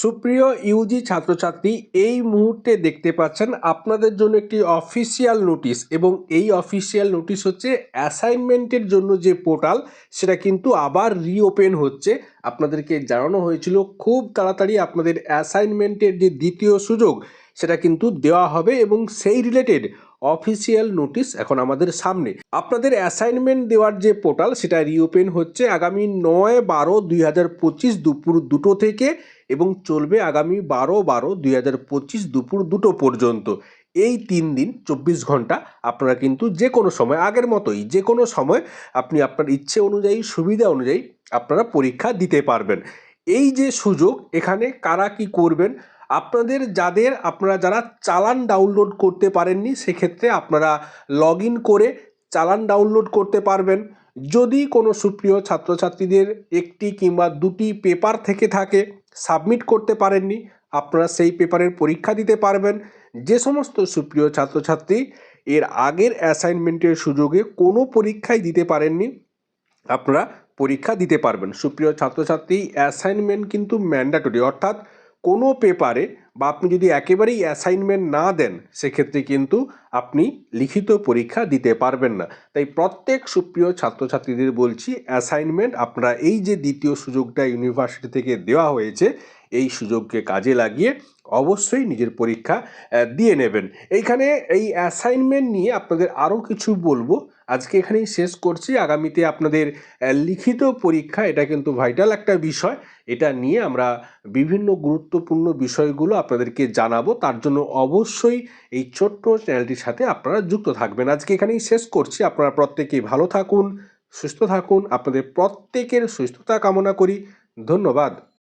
সুপ্রিয় ইউজি ছাত্রছাত্রী, এই মুহূর্তে দেখতে পাচ্ছেন আপনাদের জন্য একটি অফিসিয়াল নোটিশ এবং এই অফিসিয়াল নোটিশ হচ্ছে অ্যাসাইনমেন্টের জন্য যে পোর্টাল সেটা কিন্তু আবার রিওপেন হচ্ছে। আপনাদেরকে জানানো হয়েছিল, খুব তাড়াতাড়ি আপনাদের অ্যাসাইনমেন্টের যে দ্বিতীয় সুযোগ সেটা কিন্তু দেওয়া হবে এবং সেই রিলেটেড অফিসিয়াল নোটিশ এখন আমাদের সামনে। আপনাদের অ্যাসাইনমেন্ট দেওয়ার যে পোর্টাল সেটা রিওপেন হচ্ছে আগামী নয় বারো দুই হাজার পঁচিশ দুপুর দুটো থেকে এবং চলবে আগামী বারো বারো দুই হাজার পঁচিশ দুপুর দুটো পর্যন্ত। এই তিন দিন, চব্বিশ ঘণ্টা আপনারা কিন্তু যে কোনো সময়, আগের মতোই যে কোনো সময় আপনি আপনার ইচ্ছে অনুযায়ী, সুবিধা অনুযায়ী আপনারা পরীক্ষা দিতে পারবেন। এই যে সুযোগ, এখানে কারা কি করবেন? আপনাদের যাদের, আপনারা যারা চালান ডাউনলোড করতে পারেননি, সেক্ষেত্রে আপনারা লগ ইন করে চালান ডাউনলোড করতে পারবেন। যদি কোনো সুপ্রিয় ছাত্রছাত্রীদের একটি কিংবা দুটি পেপার থেকে থাকে সাবমিট করতে পারেননি, আপনারা সেই পেপারের পরীক্ষা দিতে পারবেন। যে সমস্ত সুপ্রিয় ছাত্রছাত্রী এর আগের অ্যাসাইনমেন্টের সুযোগে কোনো পরীক্ষাই দিতে পারেননি, আপনারা পরীক্ষা দিতে পারবেন। সুপ্রিয় ছাত্রছাত্রী অ্যাসাইনমেন্ট কিন্তু ম্যান্ডাটরি অর্থাৎ কোনো পেপারে বা আপনি যদি একেবারেই অ্যাসাইনমেন্ট না দেন, সেক্ষেত্রে কিন্তু আপনি লিখিত পরীক্ষা দিতে পারবেন না। তাই প্রত্যেক সুপ্রিয় ছাত্রছাত্রীদের বলছি অ্যাসাইনমেন্ট আপনারা এই যে দ্বিতীয় সুযোগটা ইউনিভার্সিটি থেকে দেওয়া হয়েছে এই সুযোগকে কাজে লাগিয়ে অবশ্যই নিজের পরীক্ষা দিয়ে নেবেন। এইখানে এই অ্যাসাইনমেন্ট নিয়ে আপনাদের আরও কিছু বলব। আজকে এখানেই শেষ করছি। আগামীতে আপনাদের লিখিত পরীক্ষা, এটা কিন্তু ভাইটাল একটা বিষয়। এটা নিয়ে আমরা বিভিন্ন গুরুত্বপূর্ণ বিষয়গুলো আপনাদেরকে জানাব। তার জন্য অবশ্যই এই ছোট্ট চ্যানেলটির সাথে আপনারা যুক্ত থাকবেন। আজকে এখানেই শেষ করছি। আপনারা প্রত্যেকেই ভালো থাকুন, সুস্থ থাকুন। আপনাদের প্রত্যেকের সুস্থতা কামনা করি। ধন্যবাদ।